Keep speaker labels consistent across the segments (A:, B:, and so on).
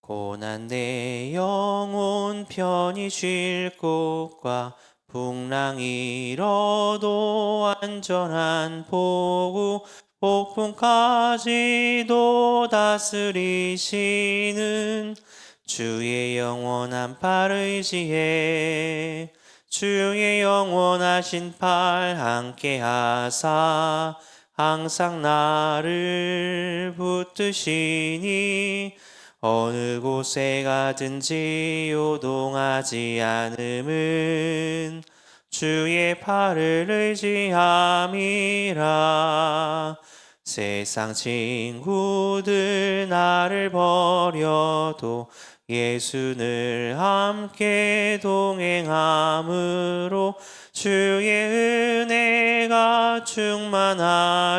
A: 고난 내 영혼 편히 쉴 곳과 풍랑 잃어도 안전한 보고 폭풍까지도 다스리시는 주의 영원한 팔 의지에 주의 영원하신 팔 함께 하사 항상 나를 붙드시니 어느 곳에 가든지 요동하지 않음은 주의 팔을 의지함이라. 세상 친구들 나를 버려도 예수를 함께 동행함으로 주의 은혜가 충만하리니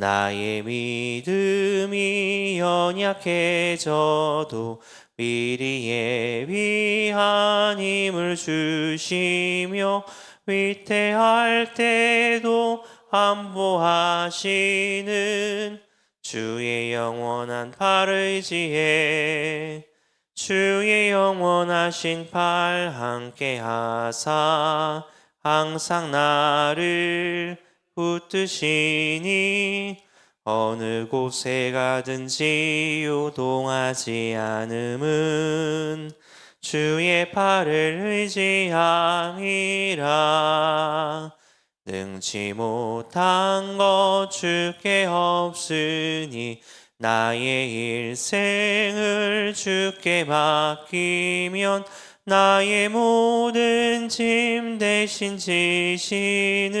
A: 나의 믿음이 연약해져도 미리 예비한 힘을 주시며 위태할 때도 안보하시는 주의 영원한 팔 의지해 주의 영원하신 팔 함께 하사 항상 나를 붙드시니 어느 곳에 가든지 요동하지 않음은 주의 팔을 의지함이라. 능치 못한 것 주께 없으니 나의 일생을 주께 맡기면 나의 모든 짐 대신 지시는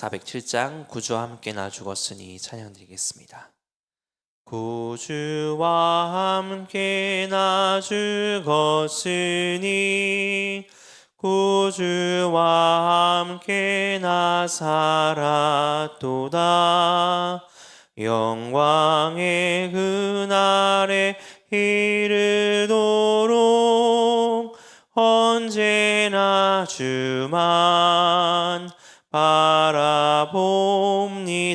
A: 407장 구주와 함께 나 죽었으니 찬양 드리겠습니다. 구주와 함께 나 죽었으니 구주와 함께 나 살았도다 영광의 그날에 이르도록 언제나 주만 바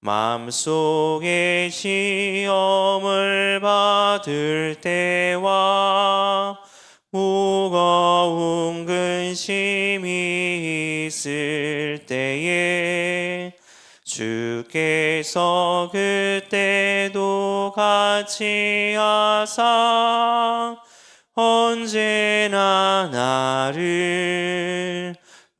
A: 마음속에 시험을 받을 때와 무거운 근심이 있을 때에 주께서 그때도 같이 하사 언제나 나를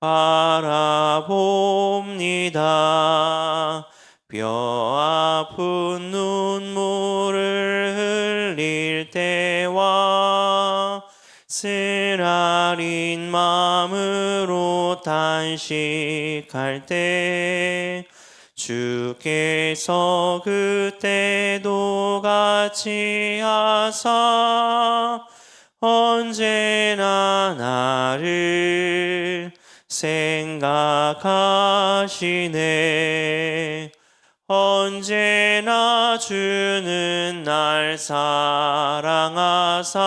A: 바라봅니다. 뼈 아픈 눈물을 흘릴 때와 쓰라린 마음으로 단식할 때 주께서 그때도 같이 하사 언제나 나를 생각하시네. 언제나 주는 날 사랑하사.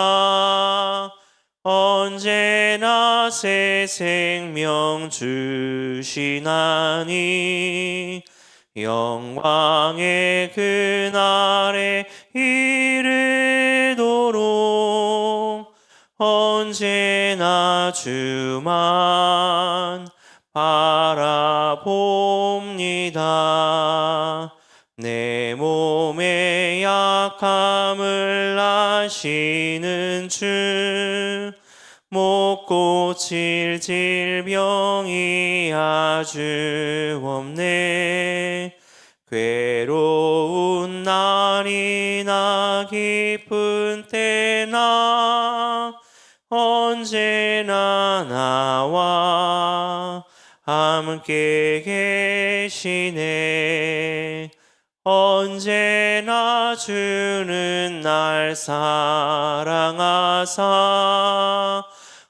A: 언제나 새 생명 주시나니. 영광의 그날에 이르도록 언제나 주만 바라봅니다. 내 몸의 약함을 아시는 주, 못 고칠 질병이 아주 없네. 괴로운 날이나 기쁜 함께 계시네. 언제나 주는 날 사랑하사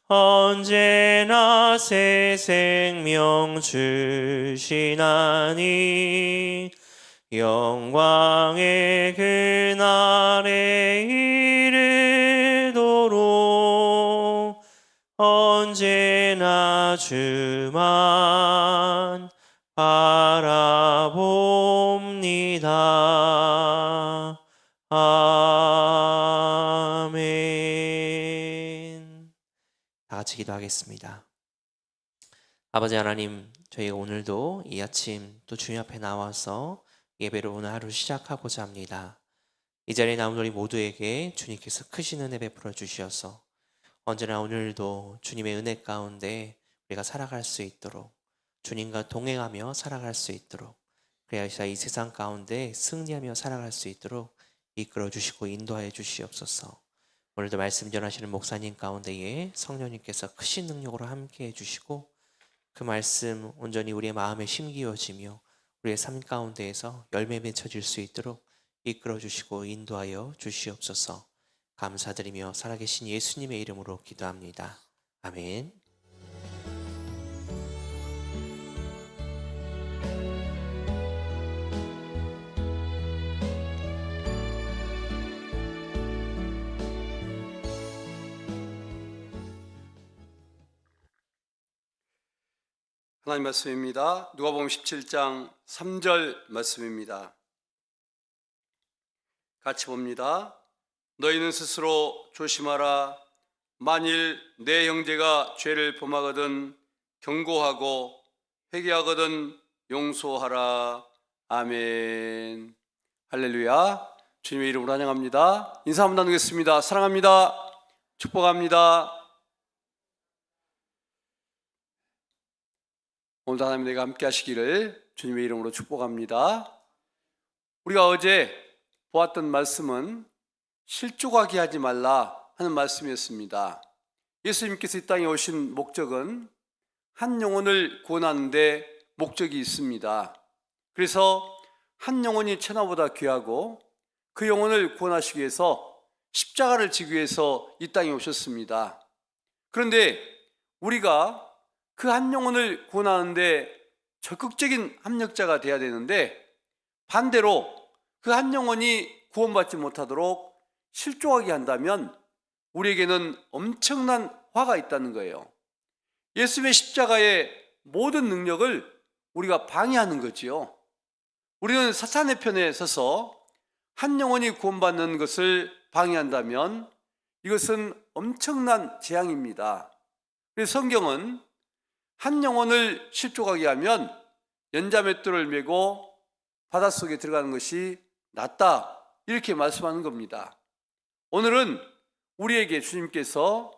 A: 언제나 새 생명 주시나니 영광의 그날에 이르 나 주만 바라봅니다. 아멘. 다 같이 기도하겠습니다. 아버지 하나님, 저희가 오늘도 이 아침 또 주님 앞에 나와서 예배를 오늘 하루 시작하고자 합니다. 이 자리에 나온 우리 모두에게 주님께서 크신 은혜 베풀어 주시어서 언제나 오늘도 주님의 은혜 가운데 우리가 살아갈 수 있도록 주님과 동행하며 살아갈 수 있도록 그래야 이 세상 가운데 승리하며 살아갈 수 있도록 이끌어 주시고 인도하여 주시옵소서. 오늘도 말씀 전하시는 목사님 가운데에 성령님께서 크신 능력으로 함께 해주시고 그 말씀 온전히 우리의 마음에 심기어지며 우리의 삶 가운데에서 열매 맺혀질 수 있도록 이끌어 주시고 인도하여 주시옵소서. 감사드리며 살아계신 예수님의 이름으로 기도합니다. 아멘.
B: 하나님 말씀입니다. 누가복음 17장 3절 말씀입니다. 같이 봅니다. 너희는 스스로 조심하라. 만일 내 형제가 죄를 범하거든 경고하고 회개하거든 용서하라. 아멘. 할렐루야. 주님의 이름으로 환영합니다. 인사 한번 나누겠습니다. 사랑합니다. 축복합니다. 오늘도 하나님 내가 함께 하시기를 주님의 이름으로 축복합니다. 우리가 어제 보았던 말씀은 실족하게 하지 말라 하는 말씀이었습니다. 예수님께서 이 땅에 오신 목적은 한 영혼을 구원하는데 목적이 있습니다. 그래서 한 영혼이 천하보다 귀하고 그 영혼을 구원하시기 위해서 십자가를 지기 위해서 이 땅에 오셨습니다. 그런데 우리가 그 한 영혼을 구원하는데 적극적인 합력자가 돼야 되는데 반대로 그 한 영혼이 구원받지 못하도록 실족하게 한다면 우리에게는 엄청난 화가 있다는 거예요. 예수님의 십자가의 모든 능력을 우리가 방해하는 거지요. 우리는 사탄의 편에 서서 한 영혼이 구원받는 것을 방해한다면 이것은 엄청난 재앙입니다. 그래서 성경은 한 영혼을 실족하게 하면 연자맷돌을 메고 바닷속에 들어가는 것이 낫다. 이렇게 말씀하는 겁니다. 오늘은 우리에게 주님께서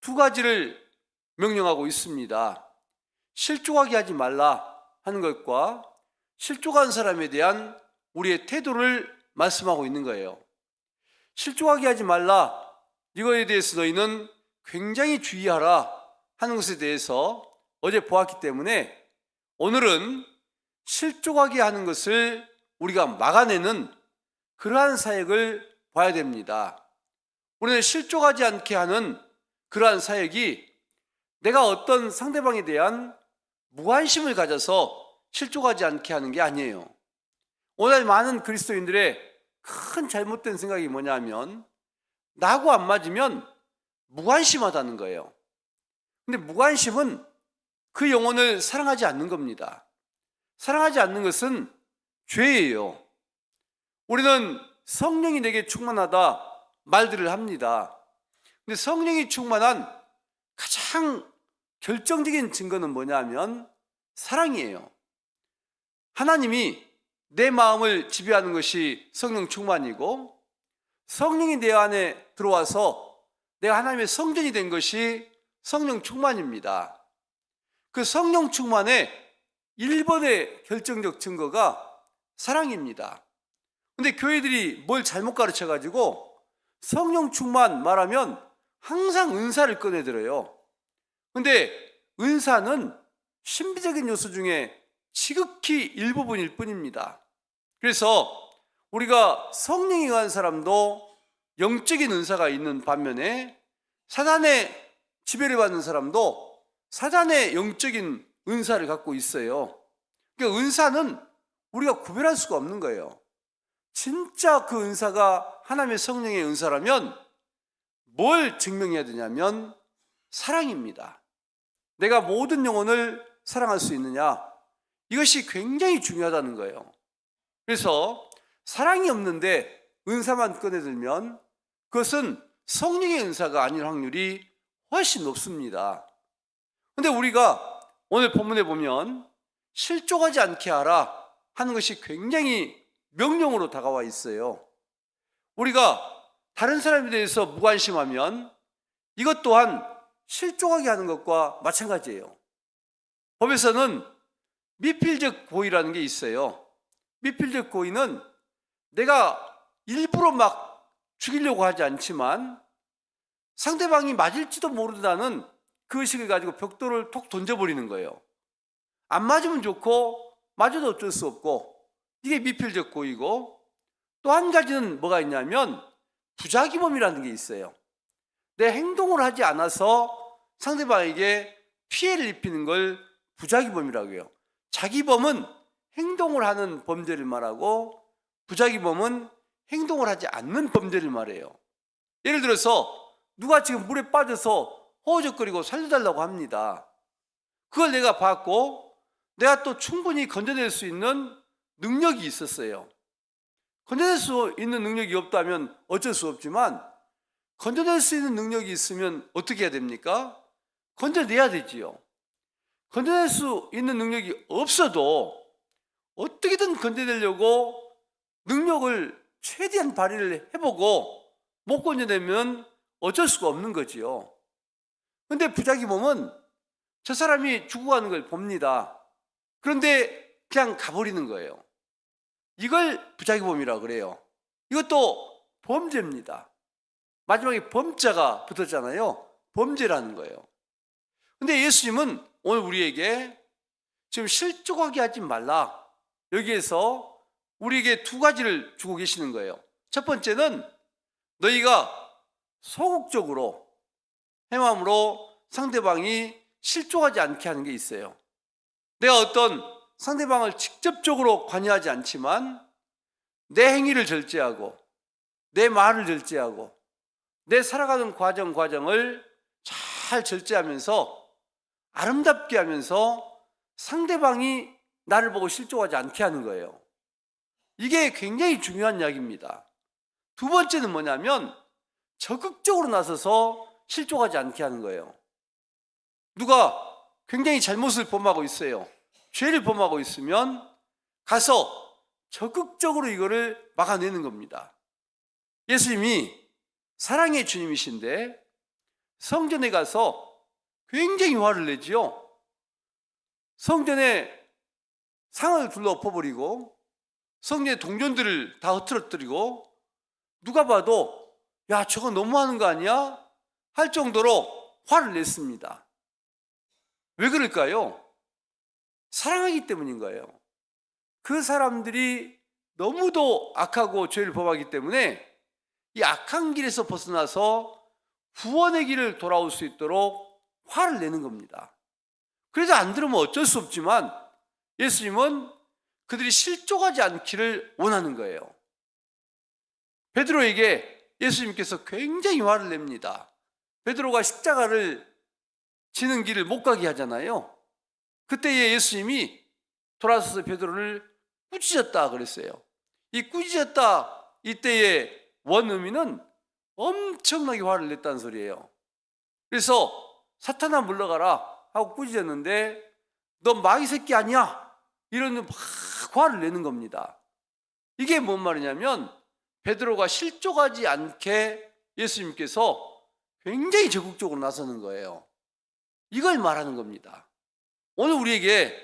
B: 두 가지를 명령하고 있습니다. 실족하게 하지 말라 하는 것과 실족한 사람에 대한 우리의 태도를 말씀하고 있는 거예요. 실족하게 하지 말라 이거에 대해서 너희는 굉장히 주의하라 하는 것에 대해서 어제 보았기 때문에 오늘은 실족하게 하는 것을 우리가 막아내는 그러한 사역을 봐야 됩니다. 우리는 실족하지 않게 하는 그러한 사역이 내가 어떤 상대방에 대한 무관심을 가져서 실족하지 않게 하는 게 아니에요. 오늘 많은 그리스도인들의 큰 잘못된 생각이 뭐냐면 나하고 안 맞으면 무관심하다는 거예요. 근데 무관심은 그 영혼을 사랑하지 않는 겁니다. 사랑하지 않는 것은 죄예요. 우리는 성령이 내게 충만하다 말들을 합니다. 근데 성령이 충만한 가장 결정적인 증거는 뭐냐면 사랑이에요. 하나님이 내 마음을 지배하는 것이 성령 충만이고 성령이 내 안에 들어와서 내가 하나님의 성전이 된 것이 성령 충만입니다. 그 성령 충만의 1번의 결정적 증거가 사랑입니다. 근데 교회들이 뭘 잘못 가르쳐 가지고 성령 충만 말하면 항상 은사를 꺼내들어요. 근데 은사는 신비적인 요소 중에 지극히 일부분일 뿐입니다. 그래서 우리가 성령에 의한 사람도 영적인 은사가 있는 반면에 사단의 지배를 받는 사람도 사단의 영적인 은사를 갖고 있어요. 그러니까 은사는 우리가 구별할 수가 없는 거예요. 진짜 그 은사가 하나님의 성령의 은사라면 뭘 증명해야 되냐면 사랑입니다. 내가 모든 영혼을 사랑할 수 있느냐? 이것이 굉장히 중요하다는 거예요. 그래서 사랑이 없는데 은사만 꺼내들면 그것은 성령의 은사가 아닌 확률이 훨씬 높습니다. 근데 우리가 오늘 본문에 보면 실족하지 않게 하라 하는 것이 굉장히 명령으로 다가와 있어요. 우리가 다른 사람에 대해서 무관심하면 이것 또한 실족하게 하는 것과 마찬가지예요. 법에서는 미필적 고의라는 게 있어요. 미필적 고의는 내가 일부러 막 죽이려고 하지 않지만 상대방이 맞을지도 모른다는 그 의식을 가지고 벽돌을 톡 던져버리는 거예요. 안 맞으면 좋고 맞아도 어쩔 수 없고 이게 미필적 고의고 또 한 가지는 뭐가 있냐면 부작위범이라는 게 있어요. 내 행동을 하지 않아서 상대방에게 피해를 입히는 걸 부작위범이라고 해요. 자기범은 행동을 하는 범죄를 말하고 부작위범은 행동을 하지 않는 범죄를 말해요. 예를 들어서 누가 지금 물에 빠져서 허우적거리고 살려달라고 합니다. 그걸 내가 봤고 내가 또 충분히 건져낼 수 있는 능력이 있었어요. 건져낼 수 있는 능력이 없다면 어쩔 수 없지만 건져낼 수 있는 능력이 있으면 어떻게 해야 됩니까? 건져내야 되지요. 건져낼 수 있는 능력이 없어도 어떻게든 건져내려고 능력을 최대한 발휘를 해보고 못 건져내면 어쩔 수가 없는 거지요. 근데 부작위 보면 저 사람이 죽어가는 걸 봅니다. 그런데 그냥 가버리는 거예요. 이걸 부작위범이라고 그래요. 이것도 범죄입니다. 마지막에 범자가 붙었잖아요. 범죄라는 거예요. 근데 예수님은 오늘 우리에게 지금 실족하게 하지 말라. 여기에서 우리에게 두 가지를 주고 계시는 거예요. 첫 번째는 너희가 소극적으로 해마음으로 상대방이 실족하지 않게 하는 게 있어요. 내가 어떤 상대방을 직접적으로 관여하지 않지만 내 행위를 절제하고 내 말을 절제하고 내 살아가는 과정 과정을 잘 절제하면서 아름답게 하면서 상대방이 나를 보고 실족하지 않게 하는 거예요. 이게 굉장히 중요한 이야기입니다. 두 번째는 뭐냐면 적극적으로 나서서 실족하지 않게 하는 거예요. 누가 굉장히 잘못을 범하고 있어요. 죄를 범하고 있으면 가서 적극적으로 이거를 막아내는 겁니다. 예수님이 사랑의 주님이신데 성전에 가서 굉장히 화를 내지요. 성전에 상을 둘러 엎어버리고 성전의 동전들을 다 흐트러뜨리고 누가 봐도 야 저거 너무하는 거 아니야? 할 정도로 화를 냈습니다. 왜 그럴까요? 사랑하기 때문인 거예요. 그 사람들이 너무도 악하고 죄를 범하기 때문에 이 악한 길에서 벗어나서 구원의 길을 돌아올 수 있도록 화를 내는 겁니다. 그래도 안 들으면 어쩔 수 없지만 예수님은 그들이 실족하지 않기를 원하는 거예요. 베드로에게 예수님께서 굉장히 화를 냅니다. 베드로가 십자가를 지는 길을 못 가게 하잖아요. 그때에 예수님이 돌아서서 베드로를 꾸짖었다 그랬어요. 이 꾸짖었다 이때의 원의미는 엄청나게 화를 냈다는 소리예요. 그래서 사탄아 물러가라 하고 꾸짖었는데 너 마귀 새끼 아니야? 이런 막 화를 내는 겁니다. 이게 뭔 말이냐면 베드로가 실족하지 않게 예수님께서 굉장히 적극적으로 나서는 거예요. 이걸 말하는 겁니다. 오늘 우리에게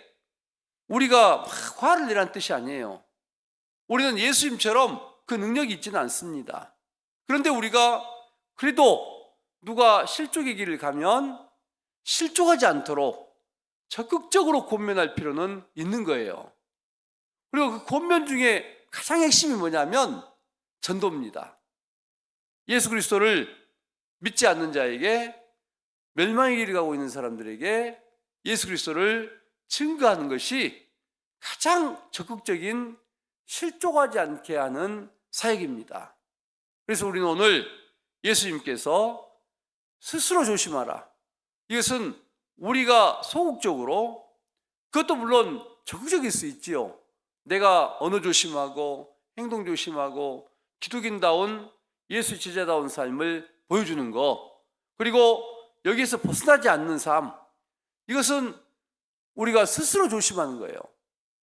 B: 우리가 막 화를 내라는 뜻이 아니에요. 우리는 예수님처럼 그 능력이 있지는 않습니다. 그런데 우리가 그래도 누가 실족의 길을 가면 실족하지 않도록 적극적으로 권면할 필요는 있는 거예요. 그리고 그 권면 중에 가장 핵심이 뭐냐면 전도입니다. 예수 그리스도를 믿지 않는 자에게 멸망의 길을 가고 있는 사람들에게 예수 그리스도를 증거하는 것이 가장 적극적인 실족하지 않게 하는 사역입니다. 그래서 우리는 오늘 예수님께서 스스로 조심하라. 이것은 우리가 소극적으로 그것도 물론 적극적일 수 있지요. 내가 언어 조심하고 행동 조심하고 기독인다운 예수 제자다운 삶을 보여주는 거. 그리고 여기에서 벗어나지 않는 삶. 이것은 우리가 스스로 조심하는 거예요.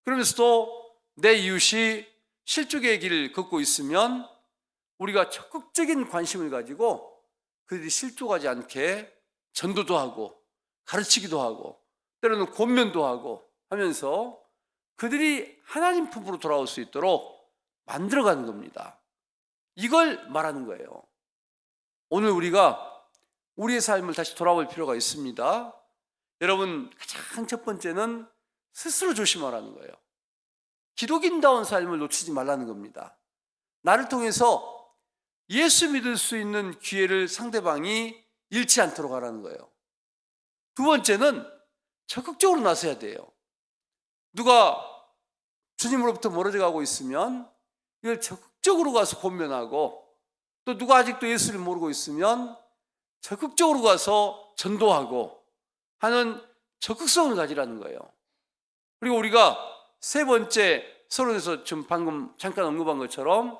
B: 그러면서도 내 이웃이 실족의 길을 걷고 있으면 우리가 적극적인 관심을 가지고 그들이 실족하지 않게 전도도 하고 가르치기도 하고 때로는 권면도 하고 하면서 그들이 하나님 품으로 돌아올 수 있도록 만들어가는 겁니다. 이걸 말하는 거예요. 오늘 우리가 우리의 삶을 다시 돌아볼 필요가 있습니다. 여러분, 가장 첫 번째는 스스로 조심하라는 거예요. 기독인다운 삶을 놓치지 말라는 겁니다. 나를 통해서 예수 믿을 수 있는 기회를 상대방이 잃지 않도록 하라는 거예요. 두 번째는 적극적으로 나서야 돼요. 누가 주님으로부터 멀어져 가고 있으면 이걸 적극적으로 가서 권면하고 또 누가 아직도 예수를 모르고 있으면 적극적으로 가서 전도하고 하는 적극성을 가지라는 거예요. 그리고 우리가 세 번째 서론에서 좀 방금 잠깐 언급한 것처럼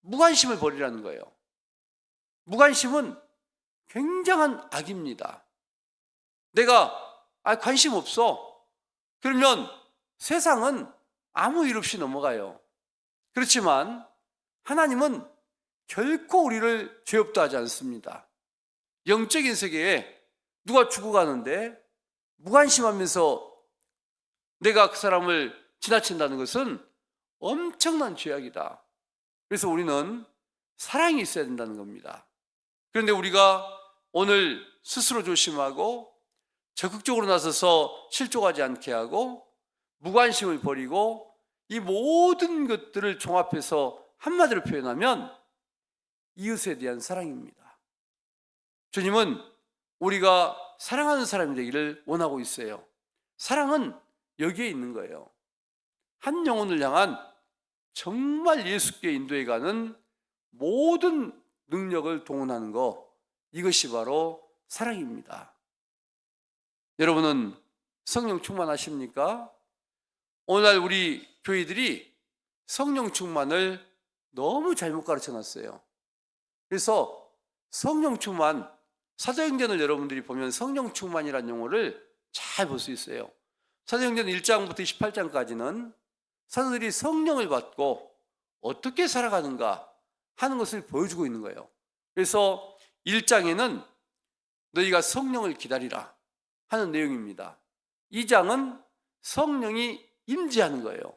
B: 무관심을 버리라는 거예요. 무관심은 굉장한 악입니다. 내가 아 관심 없어. 그러면 세상은 아무 일 없이 넘어가요. 그렇지만 하나님은 결코 우리를 죄 없다 하지 않습니다. 영적인 세계에 누가 죽어가는데 무관심하면서 내가 그 사람을 지나친다는 것은 엄청난 죄악이다. 그래서 우리는 사랑이 있어야 된다는 겁니다. 그런데 우리가 오늘 스스로 조심하고 적극적으로 나서서 실족하지 않게 하고 무관심을 버리고 이 모든 것들을 종합해서 한마디로 표현하면 이웃에 대한 사랑입니다. 주님은 우리가 사랑하는 사람이 되기를 원하고 있어요. 사랑은 여기에 있는 거예요. 한 영혼을 향한 정말 예수께 인도해 가는 모든 능력을 동원하는 거 이것이 바로 사랑입니다. 여러분은 성령 충만하십니까? 오늘날 우리 교회들이 성령 충만을 너무 잘못 가르쳐 놨어요. 그래서 성령 충만, 사도행전을 여러분들이 보면 성령 충만이라는 용어를 잘 볼 수 있어요. 사도행전 1장부터 28장까지는 사도들이 성령을 받고 어떻게 살아가는가 하는 것을 보여주고 있는 거예요. 그래서 1장에는 너희가 성령을 기다리라 하는 내용입니다. 2장은 성령이 임재하는 거예요.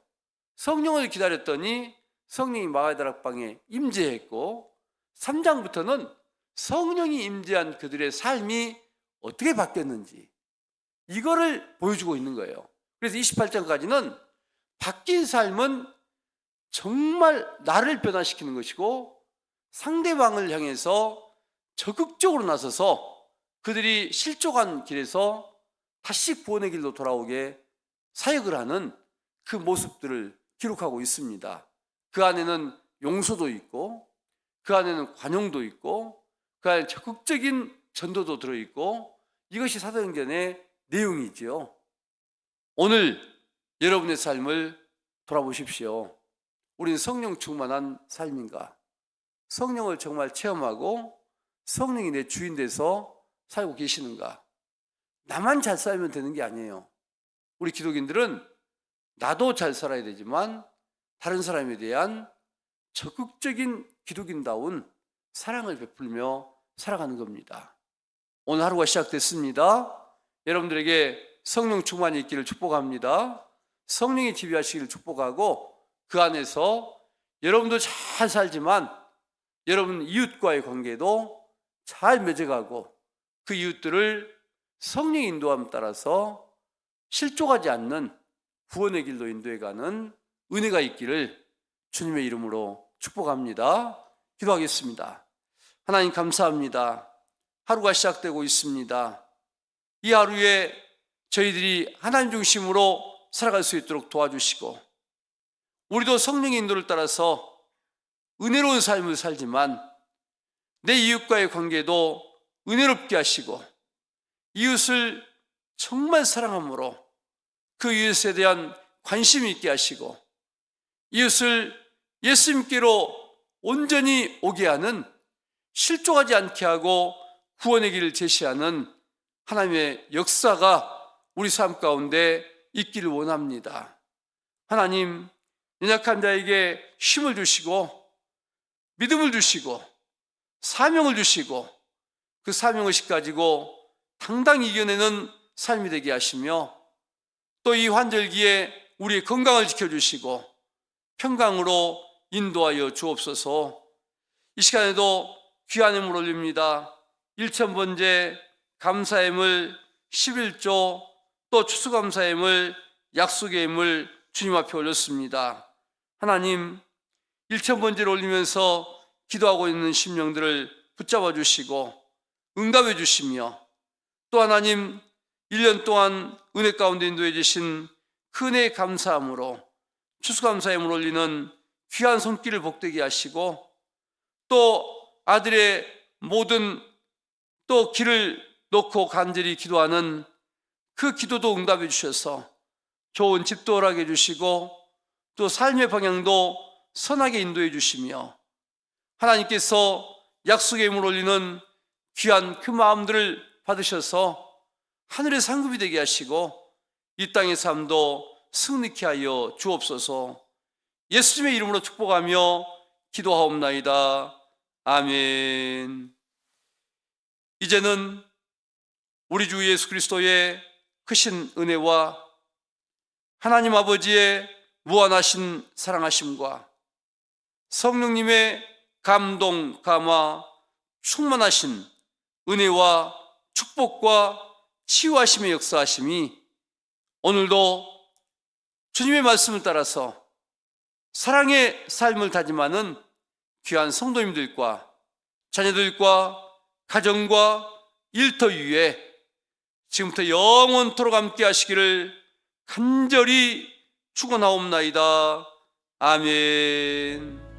B: 성령을 기다렸더니 성령이 마가다락방에 임재했고 3장부터는 성령이 임재한 그들의 삶이 어떻게 바뀌었는지 이거를 보여주고 있는 거예요. 그래서 28장까지는 바뀐 삶은 정말 나를 변화시키는 것이고 상대방을 향해서 적극적으로 나서서 그들이 실족한 길에서 다시 구원의 길로 돌아오게 사역을 하는 그 모습들을 기록하고 있습니다. 그 안에는 용서도 있고, 그 안에는 관용도 있고, 그 안에 적극적인 전도도 들어있고, 이것이 사도행전의 내용이지요. 오늘 여러분의 삶을 돌아보십시오. 우리는 성령 충만한 삶인가? 성령을 정말 체험하고 성령이 내 주인 돼서 살고 계시는가? 나만 잘 살면 되는 게 아니에요. 우리 기독인들은 나도 잘 살아야 되지만 다른 사람에 대한 적극적인 기독인다운 사랑을 베풀며 살아가는 겁니다. 오늘 하루가 시작됐습니다. 여러분들에게 성령 충만이 있기를 축복합니다. 성령이 지배하시기를 축복하고 그 안에서 여러분도 잘 살지만 여러분 이웃과의 관계도 잘 맺어가고 그 이웃들을 성령 인도함 따라서 실족하지 않는 구원의 길로 인도해가는 은혜가 있기를 주님의 이름으로 축복합니다. 기도하겠습니다. 하나님 감사합니다. 하루가 시작되고 있습니다. 이 하루에 저희들이 하나님 중심으로 살아갈 수 있도록 도와주시고 우리도 성령의 인도를 따라서 은혜로운 삶을 살지만 내 이웃과의 관계도 은혜롭게 하시고 이웃을 정말 사랑함으로 그 이웃에 대한 관심 있게 하시고 이웃을 예수님께로 온전히 오게 하는 실족하지 않게 하고 구원의 길을 제시하는 하나님의 역사가 우리 삶 가운데 있기를 원합니다. 하나님, 연약한 자에게 힘을 주시고 믿음을 주시고 사명을 주시고 그 사명 의식 가지고 당당히 이겨내는 삶이 되게 하시며 또 이 환절기에 우리의 건강을 지켜주시고 평강으로 인도하여 주옵소서 이 시간에도 귀한 힘을 올립니다. 1천번째 감사임을 11조 또 추수감사임을 약속의 힘을 주님 앞에 올렸습니다. 하나님 1천번째를 올리면서 기도하고 있는 심령들을 붙잡아 주시고 응답해 주시며 또 하나님 1년 동안 은혜 가운데 인도해 주신 큰애 감사함으로 추수감사임을 올리는 귀한 손길을 복되게 하시고 또 아들의 모든 또 길을 놓고 간절히 기도하는 그 기도도 응답해 주셔서 좋은 집도 허락해 주시고 또 삶의 방향도 선하게 인도해 주시며 하나님께서 약속의 힘을 올리는 귀한 그 마음들을 받으셔서 하늘의 상급이 되게 하시고 이 땅의 삶도 승리케 하여 주옵소서 예수님의 이름으로 축복하며 기도하옵나이다. 아멘. 이제는 우리 주 예수 그리스도의 크신 은혜와 하나님 아버지의 무한하신 사랑하심과 성령님의 감동, 감화, 충만하신 은혜와 축복과 치유하심의 역사하심이 오늘도 주님의 말씀을 따라서 사랑의 삶을 다짐하는 귀한 성도님들과 자녀들과 가정과 일터 위에 지금부터 영원토록 함께 하시기를 간절히 축원하옵나이다. 아멘.